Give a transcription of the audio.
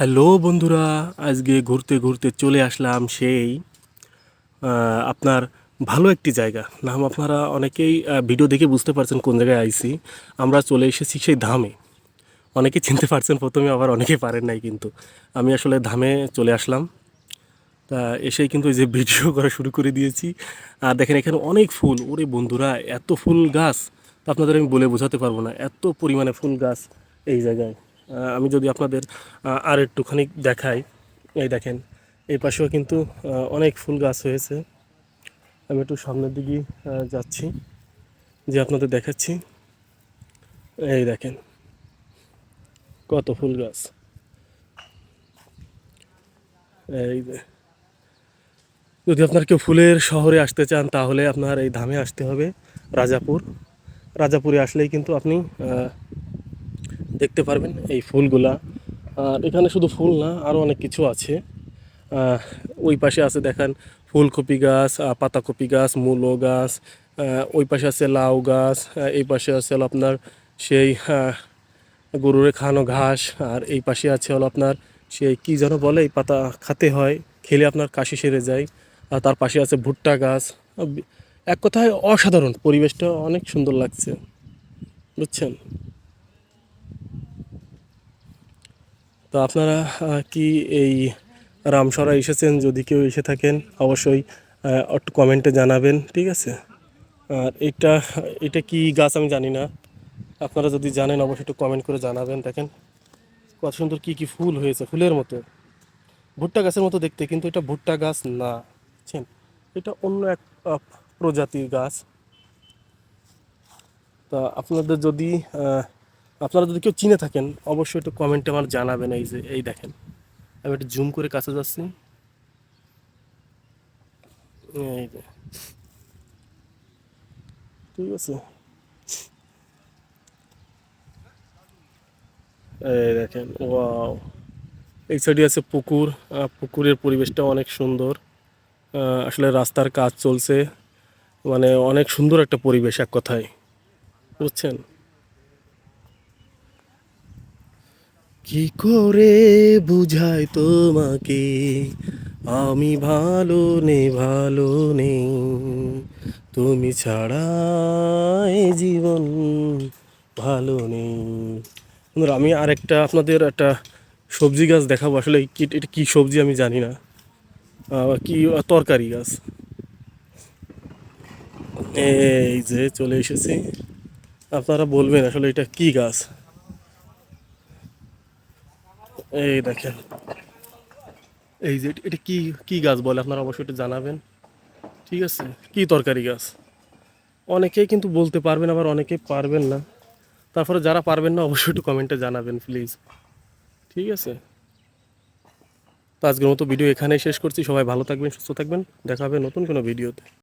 Hello বন্ধুরা, আজকে ঘুরতে ঘুরতে চলে আসলাম সেই আপনার ভালো একটি জায়গা। নাম আপনারা অনেকেই ভিডিও দেখে বুঝতে পারছেন কোন জায়গায় আইছি আমরা চলে এসেছি সেই ধামে। অনেকে চিনতে পারছেন, প্রথমে আবার অনেকে পারেন নাই কিন্তু। আমি আসলে ধামে চলে আসলাম। তা এসেই কিন্তু যে ভিডিও করা শুরু করে দিয়েছি। আর দেখেন এখানে অনেক ফুল। ওরে বন্ধুরা, এত ফুল গাছ। তা আপনাদের আমি বলে বোঝাতে পারব না, এত পরিমাণে ফুল গাছ এই জায়গায়। আমি যদি আপনাদের আর একটুখানি দেখাই। এই দেখেন, এই পাশেও কিন্তু অনেক ফুল গাছ হয়েছে। আমি একটু সামনের দিকে যাচ্ছি, যে আপনাদের দেখাচ্ছি। এই দেখেন, কত ফুল গাছ। এই যদি আপনার কেউ ফুলের শহরে আসতে চান, তাহলে আপনার এই ধামে আসতে হবে, রাজাপুর। রাজাপুরে আসলেই কিন্তু আপনি দেখতে পারবেন এই ফুলগুলা। আর এখানে শুধু ফুল না আরও অনেক কিছু আছে। ওই পাশে আছে দেখেন ফুলকপি গাছ পাতাকপি গাছ, মূলো গাছ ওই পাশে আছে লাউ গাছ এই পাশে আছে হলো আপনার সেই গরুরে খাওয়ানো ঘাস, আর এই পাশে আছে হলো আপনার সেই কি যেন বলে, এই পাতা খাতে হয়, খেলে আপনার কাশি সেরে যায়। আর তার পাশে আছে ভুট্টা গাছ। এক কথায় অসাধারণ পরিবেশটা, অনেক সুন্দর লাগছে। বুঝছেন? তো আপনারা কি এই রামসরা এসেছেন? যদি কেউ এসে থাকেন, অবশ্যই একটু কমেন্টে জানাবেন, ঠিক আছে? আর এটা এটা কি গাছ আমি জানি না। আপনারা যদি জানেন, অবশ্যই একটু কমেন্ট করে জানাবেন, দেখেন। কত সুন্দর কি কি ফুল হয়েছে, ফুলের মতো। ভুট্টা গাছের মতো দেখতে, কিন্তু এটা ভুট্টা গাছ না। বুঝছেন এটা অন্য এক প্রজাতির গাছ। তা আপনাদের যদি আপনারা যদি কেউ চিনে থাকেন, অবশ্যই একটু কমেন্টে আমার জানাবেন এই যে, এই দেখেন। আমি একটু জুম করে কাছে যাচ্ছি। এই যে। ঠিক আছে। এই দেখেন ওয়াও এই সাইডে আছে পুকুর। পুকুরের পরিবেশটা অনেক সুন্দর। আসলে রাস্তার কাজ চলছে। মানে অনেক সুন্দর একটা পরিবেশ এক কথায়। বুঝছেন? কি করে বুঝাই তোমাকে? আমি ভালো নেই ভালো নেই তুমি ছাড়া জীবন ভালো নেই। আমি আরেকটা আপনাদের একটা সবজি গাছ দেখাবো। আসলে এটা কি সবজি আমি জানি না। কি তরকারি গাছ। এই যে চলে এসেছি। আপনারা বলবেন আসলে এটা কি গাছ? এই দেখেন। এই যে এটা- কি কি গাছ বলে আপনারা অবশ্যই এটা জানাবেন। ঠিক আছে? কি তরকারি গাছ? অনেকেই কিন্তু বলতে পারবেন, আবার অনেকেই পারবেন না। তারপরে যারা পারবেন না, অবশ্যই একটু কমেন্টে জানাবেন প্লিজ ঠিক আছে? তো আজকের মতো ভিডিও এখানেই শেষ করছি। সবাই ভালো থাকবেন, সুস্থ থাকবেন। দেখা হবে নতুন কোনো ভিডিওতে